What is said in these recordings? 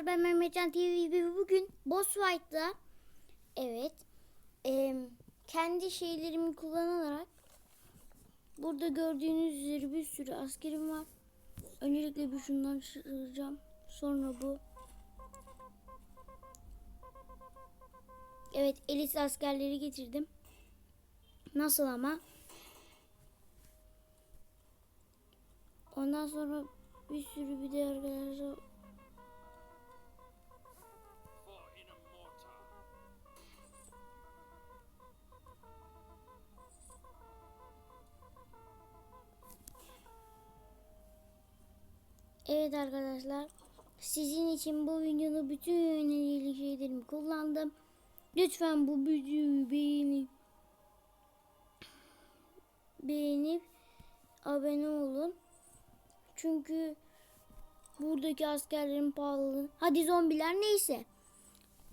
arkadaşlar ben Mehmetcan TV bugün Boss Fight'ta evet em, kendi şeylerimi kullanarak burada gördüğünüz üzere bir sürü askerim var. Öncelikle bir şundan çıkaracağım. Sonra bu. Evet elit askerleri getirdim. Nasıl ama? Ondan sonra bir sürü bir de arkadaşlar Evet arkadaşlar. Sizin için bu videoda bütün önerili şeylerimi kullandım. Lütfen bu videoyu beğenip beğenip abone olun. Çünkü buradaki askerlerin pahalılığı. Hadi zombiler neyse.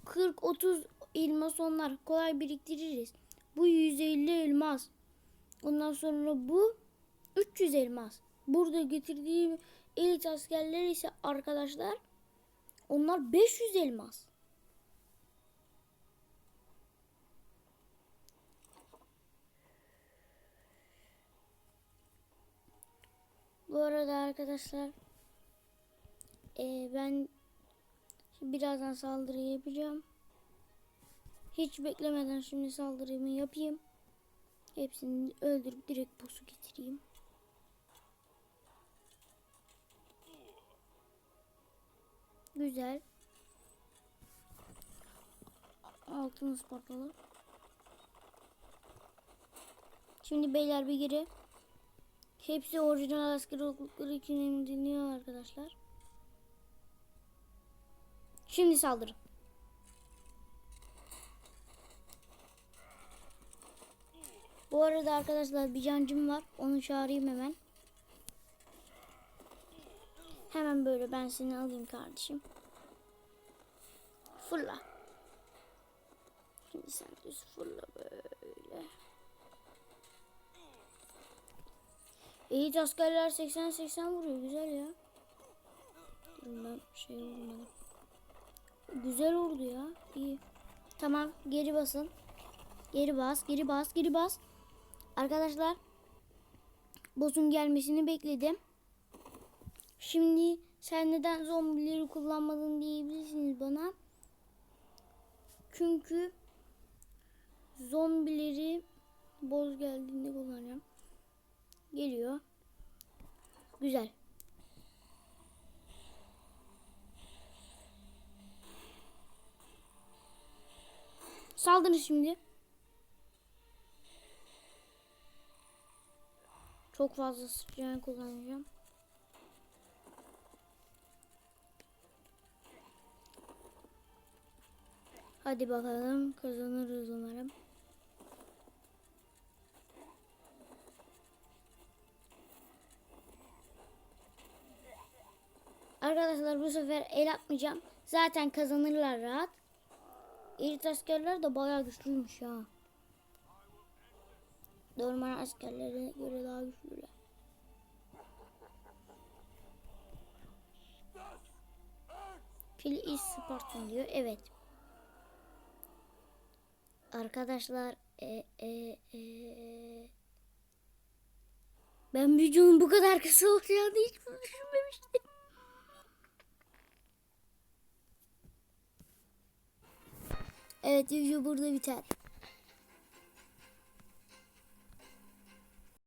40-30 elmas onlar. Kolay biriktiririz. Bu 150 elmas. Ondan sonra bu 300 elmas. Burada getirdiğim elit askerler ise arkadaşlar onlar 500 elmas. Bu arada arkadaşlar eee, ben birazdan saldırı yapacağım. Hiç beklemeden şimdi saldırımı yapayım. Hepsini öldürüp direkt boss'u getireyim. Güzel. Altınız patladı. Şimdi beyler bir geri. Hepsi orijinal asker oldukları için dinliyor arkadaşlar. Şimdi saldırın. Bu arada arkadaşlar bir cancım var. Onu çağırayım hemen. Hemen böyle ben seni alayım kardeşim. Fırla. Şimdi sen düz fırla böyle. İyi askerler 80-80 vuruyor. Güzel ya. Durun ben şey vurmadım. Güzel oldu ya. İyi. Tamam geri basın. Geri bas, geri bas, geri bas. Arkadaşlar boss'un gelmesini bekledim. Şimdi sen neden zombileri kullanmadın diyebilirsiniz bana. Çünkü zombileri boz geldiğinde kullanacağım. Geliyor. Güzel. Saldırın şimdi. Çok fazla sıçrayan kullanacağım. Hadi bakalım kazanırız umarım. Arkadaşlar bu sefer el atmayacağım. Zaten kazanırlar rahat. Elit askerler de bayağı güçlüymüş ya. Normal askerlere göre daha güçlüler. Pil is Spartan diyor. Evet. Arkadaşlar e, e, e, ben videonun bu kadar kısa olacağını hiç düşünmemiştim. Evet video burada biter.